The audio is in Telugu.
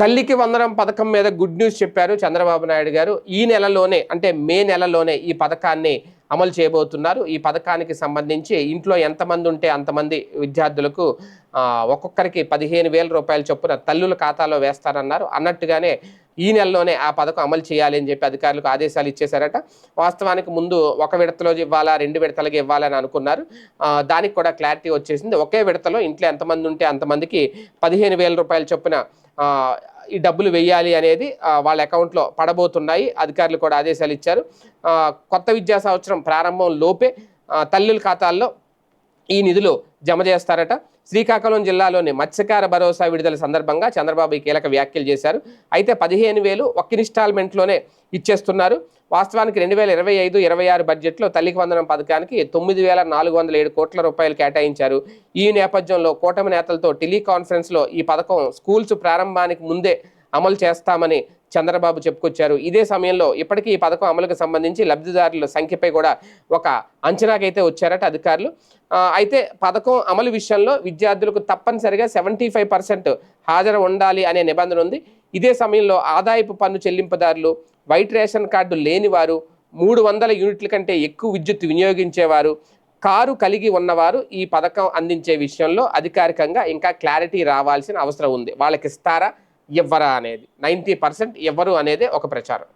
తల్లికి వందనం పథకం మీద గుడ్ న్యూస్ చెప్పారు చంద్రబాబు నాయుడు గారు. ఈ నెలలోనే అంటే మే నెలలోనే ఈ పథకాన్ని అమలు చేయబోతున్నారు. ఈ పథకానికి సంబంధించి ఇంట్లో ఎంతమంది ఉంటే అంతమంది విద్యార్థులకు ఒక్కొక్కరికి పదిహేను వేల రూపాయల చొప్పున తల్లుల ఖాతాలో వేస్తారన్నారు. అన్నట్టుగానే ఈ నెలలోనే ఆ పథకం అమలు చేయాలి అని చెప్పి అధికారులకు ఆదేశాలు ఇచ్చేశారట. వాస్తవానికి ముందు ఒక విడతలో ఇవ్వాలా రెండు విడతలకి ఇవ్వాలని అనుకున్నారు. దానికి కూడా క్లారిటీ వచ్చేసింది. ఒకే విడతలో ఇంట్లో ఎంతమంది ఉంటే అంతమందికి పదిహేను వేల రూపాయల చొప్పున ఈ డబ్బులు వెయ్యాలి అనేది వాళ్ళ అకౌంట్లో పడబోతున్నాయి. అధికారులు కూడా ఆదేశాలు ఇచ్చారు. కొత్త విద్యా సంవత్సరం ప్రారంభం లోపే తల్లుల ఖాతాల్లో ఈ నిధులు జమ చేస్తారట. శ్రీకాకుళం జిల్లాలోని మత్స్యకార భరోసా విడుదల సందర్భంగా చంద్రబాబు ఈ కీలక వ్యాఖ్యలు చేశారు. అయితే పదిహేను వేలు ఒక్క ఇన్స్టాల్మెంట్లోనే ఇచ్చేస్తున్నారు. వాస్తవానికి రెండు వేల ఇరవై ఐదు ఇరవై ఆరు బడ్జెట్లో తల్లికి వందనం పథకానికి తొమ్మిది వేల నాలుగు వందల ఏడు కోట్ల రూపాయలు కేటాయించారు. ఈ నేపథ్యంలో కూటమి నేతలతో టెలికాన్ఫరెన్స్లో ఈ పథకం స్కూల్స్ ప్రారంభానికి ముందే అమలు చేస్తామని చంద్రబాబు చెప్పుకొచ్చారు. ఇదే సమయంలో ఇప్పటికీ ఈ పథకం అమలుకు సంబంధించి లబ్ధిదారుల సంఖ్యపై కూడా ఒక అంచనాకైతే వచ్చారట అధికారులు. అయితే పథకం అమలు విషయంలో విద్యార్థులకు తప్పనిసరిగా సెవెంటీ ఫైవ్ పర్సెంట్ హాజరు ఉండాలి అనే నిబంధన ఉంది. ఇదే సమయంలో ఆదాయపు పన్ను చెల్లింపుదారులు వైట్ రేషన్ కార్డు లేనివారు మూడు వందల యూనిట్ల కంటే ఎక్కువ విద్యుత్ వినియోగించేవారు కారు కలిగి ఉన్నవారు ఈ పథకం అందించే విషయంలో అధికారికంగా ఇంకా క్లారిటీ రావాల్సిన అవసరం ఉంది. వాళ్ళకి ఇస్తారా? ఇవ్వరా అనేది నైంటీ పర్సెంట్ ఇవ్వరు అనేది ఒక ప్రచారం.